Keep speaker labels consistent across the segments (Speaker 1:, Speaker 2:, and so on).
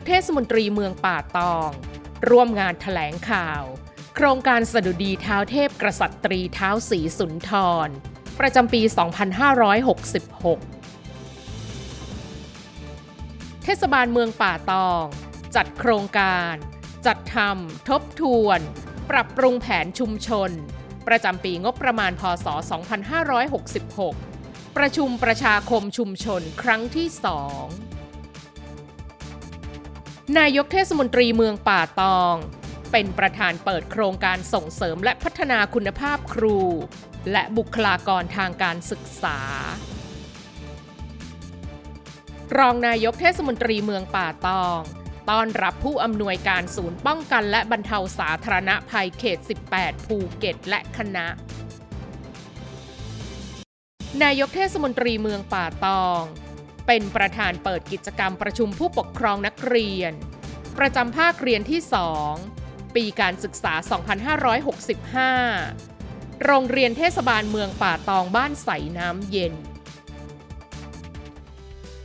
Speaker 1: กเทศมนตรีเมืองป่าตอง ร่วมงานถแถลงข่าว โครงการสดุดีเท้าเทพกษัตรีเท้าสีสุนทร ประจำปี 2566 เทศบาลเมืองป่าตอง จัดโครงการ จัดทำทบทวน ปรับปรุงแผนชุมชน ประจำปีงบประมาณพศ 2566 ประชุมประชาคมชุมชนครั้งที่2 นายกเทศมนตรีเมืองป่าตอง เป็นประธานเปิดโครงการส่งเสริมและพัฒนาคุณภาพครู และบุคลากรทางการศึกษา รองนายกเทศมนตรีเมืองป่าตอง ต้อนรับผู้อำนวยการศูนย์ป้องกันและบรรเทาสาธารณภัยเขต 18 ภูเก็ตและคณะ นายกเทศมนตรีเมืองป่าตอง เป็นประธานเปิดกิจกรรมประชุมผู้ปกครองนักเรียน ประจำภาคเรียนที่ 2 ปีการศึกษา 2565 โรงเรียนเทศบาลเมืองป่าตองบ้านใสน้ำเย็น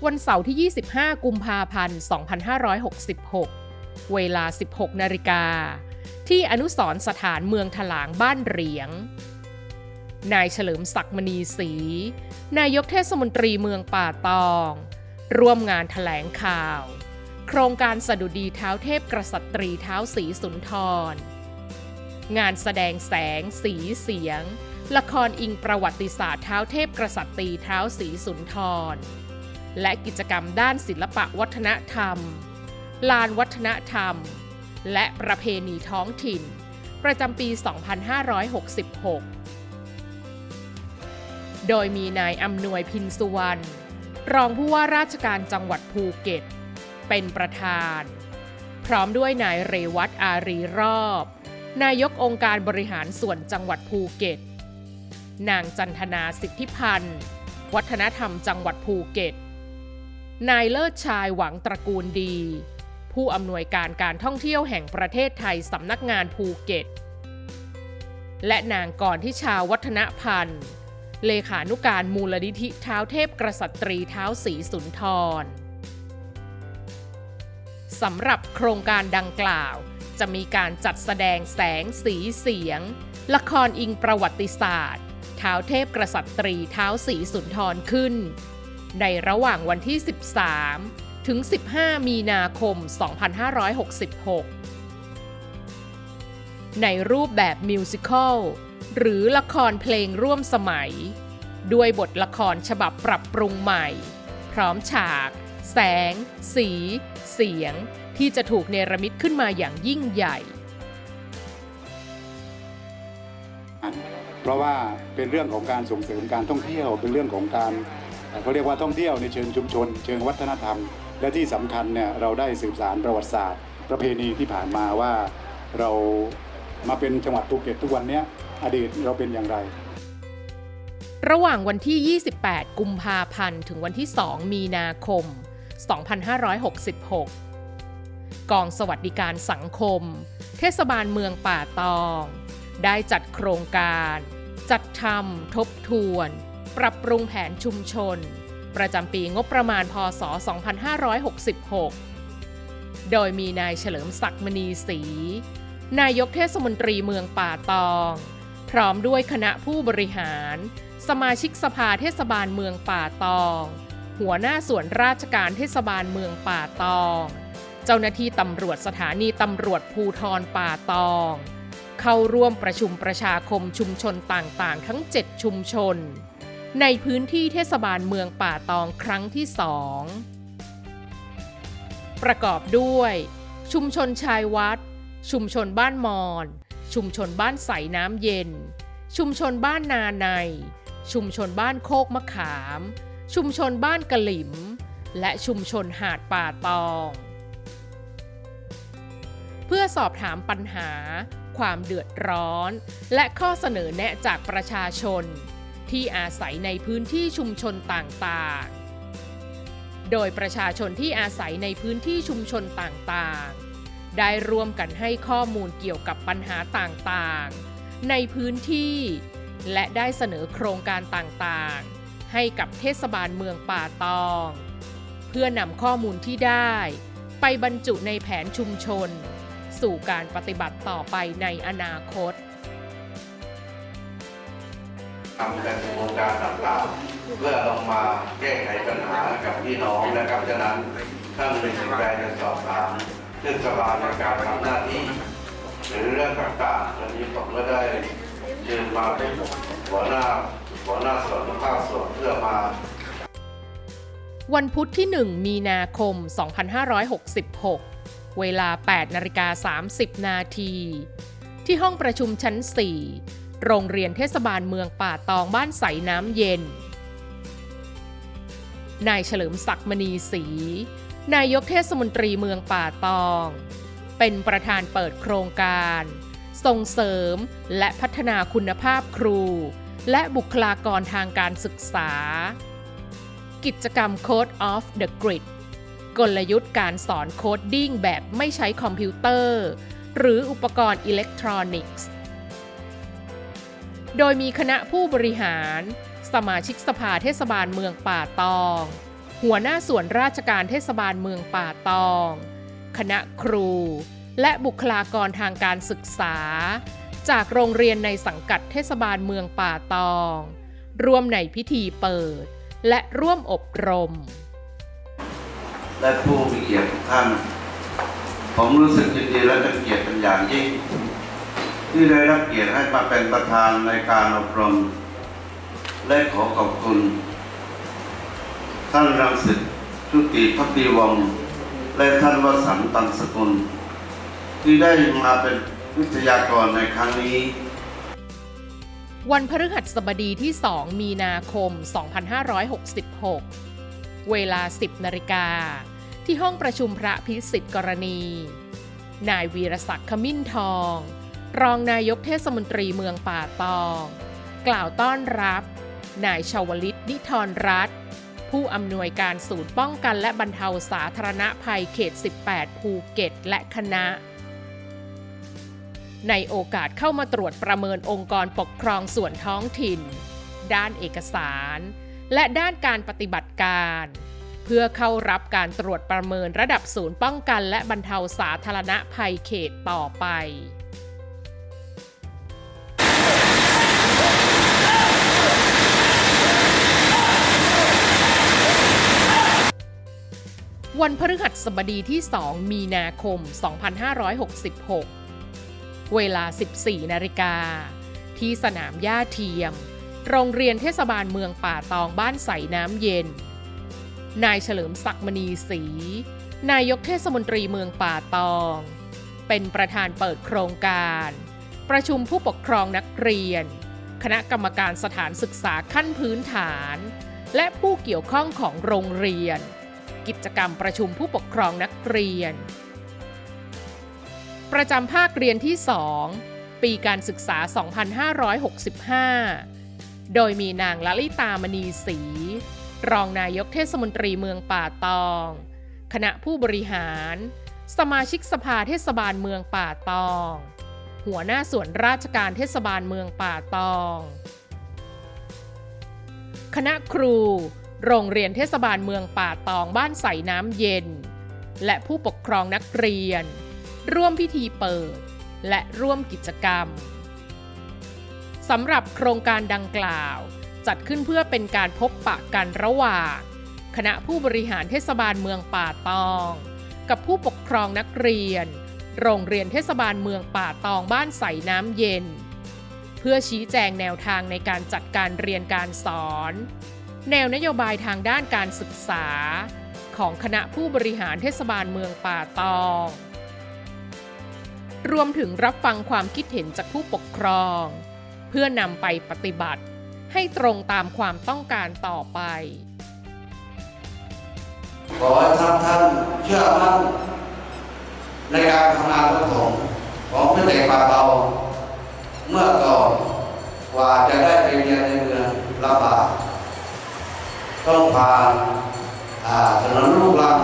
Speaker 1: วันเสาร์ที่ 25 กุมภาพันธ์ 2566 เวลา 16 นาฬิกา ที่อนุสรสถานเมืองถลางบ้านเหรียง นายเฉลิมศักดิ์มณีศรี นายกเทศมนตรีเมืองป่าตอง ร่วมงานถแถลงข่าว โครงการสดุดีเท้าเทพกษัตรีเท้าสีสุนทร งานแสดงแสง สีเสียง ละครอิงประวัติศาสตร์เท้าเทพกษัตรีเท้าสีสุนทร และกิจกรรมด้านศิลปะวัฒนธรรม ลานวัฒนธรรม และประเพณีท้องถิ่น ประจำปี 2566 โดยมีนายอำนวยพินสุวรรณรองผู้ว่าราชการจังหวัดภูเก็ต เป็นประธาน พร้อมด้วยนายเรวัตอารีรอบ นายกองค์การบริหารส่วนจังหวัดภูเก็ต นางจันทนาสิทธิพันธ์ วัฒนธรรมจังหวัดภูเก็ต นายเลิศชายหวังตระกูลดี ผู้อำนวยการการท่องเที่ยวแห่งประเทศไทยสำนักงานภูเก็ต และนางกรทิชาวัฒนพันธ์ เลขานุการมูลนิธิเท้าเทพกษัตรีเท้าสีสุนทรสำหรับโครงการดังกล่าว จะมีการจัดแสดงแสงสีเสียง ละครอิงประวัติศาสตร์ เท้าเทพกษัตรีเท้าสีสุนทรขึ้น ในระหว่างวันที่ 13 ถึง 15 มีนาคม 2566 ในรูปแบบมิวสิควล หรือละครเพลงร่วมสมัย ด้วยบทละครฉบับปรับปรุงใหม่ พร้อมฉาก แสง สี เสียง ที่จะถูกเนรมิตขึ้นมาอย่างยิ่งใหญ่
Speaker 2: เพราะว่าเป็นเรื่องของการส่งเสริมการท่องเที่ยวเป็นเรื่องของการเขาเรียกว่าท่องเที่ยวในเชิงชุมชน เชิงวัฒนธรรม และที่สำคัญเนี่ยเราได้สืบสารประวัติศาสตร์ ประเพณีที่ผ่านมาว่าเรามาเป็นจังหวัดภูเก็ตทุกวันเนี้ย อดีตเราเป็นอย่างไร
Speaker 1: ระหว่างวันที่ 28 กุมภาพันธ์ ถึงวันที่ 2 มีนาคม 2566 กองสวัสดิการสังคม เทศบาลเมืองป่าตอง ได้จัดโครงการ จัดทำทบทวน ปรับปรุงแผนชุมชน ประจำปีงบประมาณพศ 2566 โดยมีนายเฉลิมศักดิ์มณีศรีนายกเทศมนตรีเมืองป่าตอง ร้อมด้วยคณะผู้บริหาร สมาชิกสภาเทศบาลเมืองป่าตอง หัวหน้าส่วนราชการเทศบาลเมืองป่าตอง เจ้าหน้าที่ตำรวจสถานีตำรวจภูทรป่าตอง เข้าร่วมประชุมประชาคมชุมชนต่างๆ ทั้ง 7 ชุมชน ในพื้นที่เทศบาลเมืองป่าตองครั้งที่2ประกอบด้วย ชุมชนชายวัด ชุมชนบ้านมอน ชุมชนบ้านใสน้ำเย็น ชุมชนบ้านนาใน ชุมชนบ้านโคกมะขาม ชุมชนบ้านกะหลิม และชุมชนหาดป่าตอง เพื่อสอบถามปัญหา ความเดือดร้อน และข้อเสนอแนะจากประชาชน ที่อาศัยในพื้นที่ชุมชนต่างๆ โดยประชาชนที่อาศัยในพื้นที่ชุมชนต่างๆ ได้ร่วมกันให้ข้อมูลเกี่ยวกับปัญหาต่างๆ ในพื้นที่ และได้เสนอโครงการต่างๆ ให้กับเทศบาลเมืองป่าตอง เพื่อนำข้อมูลที่ได้ ไปบรรจุในแผนชุมชน สู่การปฏิบัติต่อไปในอนาคต
Speaker 3: ทำแต่โครงการต่างๆ เพื่อลงมาแก้ไขปัญหากับพี่น้องนะครับฉะนั้นถ้ามีสิ่งใดจะสอบถาม เทศบาลในการทำหน้าที่หรือเรื่องต่างๆวันนี้ผมก็ได้เชิญมาเป็นหัวหน้าหัวหน้าส่วนภาคส่วนเพื่อมา
Speaker 1: วันพุธที่ 1 มีนาคม 2566 เวลา 8นาฬิกา30 นาที ที่ห้องประชุมชั้น 4 โรงเรียนเทศบาลเมืองป่าตองบ้านใสน้ำเย็น นายเฉลิมศักดิ์มณีศรี นายกเทศมนตรีเมืองป่าตอง เป็นประธานเปิดโครงการ ส่งเสริมและพัฒนาคุณภาพครู และบุคลากรทางการศึกษา กิจกรรม Code of the Grid กลยุทธ์การสอนโคดดิ้งแบบไม่ใช้คอมพิวเตอร์ หรืออุปกรณ์อิเล็กทรอนิกส์ โดยมีคณะผู้บริหาร สมาชิกสภาเทศบาลเมืองป่าตอง หัวหน้าส่วนราชการเทศบาลเมืองป่าตอง คณะครู และบุคลากรทางการศึกษา จากโรงเรียนในสังกัดเทศบาลเมืองป่าตอง ร่วมในพิธีเปิด และร่วมอบรม
Speaker 3: และผู้มีเกียรติทุกท่าน ผมรู้สึกยินดีและเป็นเกียรติเป็นอย่างยิ่ง ที่ได้รับเกียรติให้มาเป็นประธานในการอบรม และขอขอบคุณ ท่านรังสิตชุติพักดีวงศ์และท่านวสันต์ตันสกุล ที่ได้มาเป็นวิทยากรในครั้งนี้
Speaker 1: วันพฤหัสบดีที่ 2 มีนาคม 2566 เวลา 10นาฬิกา ที่ห้องประชุมพระพิสิทธิ์กรณี นายวีรศักดิ์ขมิ้นทอง รองนายกเทศมนตรีเมืองป่าตอง กล่าวต้อนรับ นายชาวลิตนิทรรัตน์ ผู้อำนวยการศูนย์ป้องกันและบรรเทาสาธารณภัยเขต 18 ภูเก็ต และคณะ ในโอกาสเข้ามาตรวจประเมินองค์กรปกครองส่วนท้องถิ่น ด้านเอกสาร และด้านการปฏิบัติการ เพื่อเข้ารับการตรวจประเมินระดับศูนย์ป้องกันและบรรเทาสาธารณภัยเขตต่อไป วันพฤหัสบดีที่ 2 มีนาคม 2566 เวลา 14 นาฬิกา ที่สนามหญ้าเทียม โรงเรียนเทศบาลเมืองป่าตองบ้านใสน้ำเย็น นายเฉลิมศักดิ์มณีศรี นายกเทศมนตรีเมืองป่าตอง เป็นประธานเปิดโครงการ ประชุมผู้ปกครองนักเรียน คณะกรรมการสถานศึกษาขั้นพื้นฐาน และผู้เกี่ยวข้องของโรงเรียน กิจกรรมประชุมผู้ปกครองนักเรียน ประจำภาคเรียนที่ 2 ปีการศึกษา 2565 โดยมีนางลลิตามณีศรีรองนายกเทศมนตรีเมืองป่าตอง คณะผู้บริหาร สมาชิกสภาเทศบาลเมืองป่าตอง หัวหน้าส่วนราชการเทศบาลเมืองป่าตอง คณะครู โรงเรียนเทศบาลเมืองป่าตองบ้านใสน้ำเย็น และผู้ปกครองนักเรียน ร่วมพิธีเปิด และร่วมกิจกรรมสำหรับโครงการดังกล่าว จัดขึ้นเพื่อเป็นการพบปะกันระหว่าง คณะผู้บริหารเทศบาลเมืองป่าตอง กับผู้ปกครองนักเรียน โรงเรียนเทศบาลเมืองป่าตองบ้านใสน้ำเย็น เพื่อชี้แจงแนวทางในการจัดการเรียนการสอน แนวนโยบายทางด้านการศึกษา ของคณะผู้บริหารเทศบาลเมืองป่าตอง รวมถึงรับฟังความคิดเห็นจากผู้ปกครอง เพื่อนำไปปฏิบัติ ให้ตรงตามความต้องการต่อไป
Speaker 3: ขอให้ท่านท่านเชื่อมั่นในการทำงานของผมของพี่เด็กป่าเตาเมื่อก่อนกว่าจะได้ไปเรียนในเมืองลำบาก ต้องผ่านถนนลูกลัง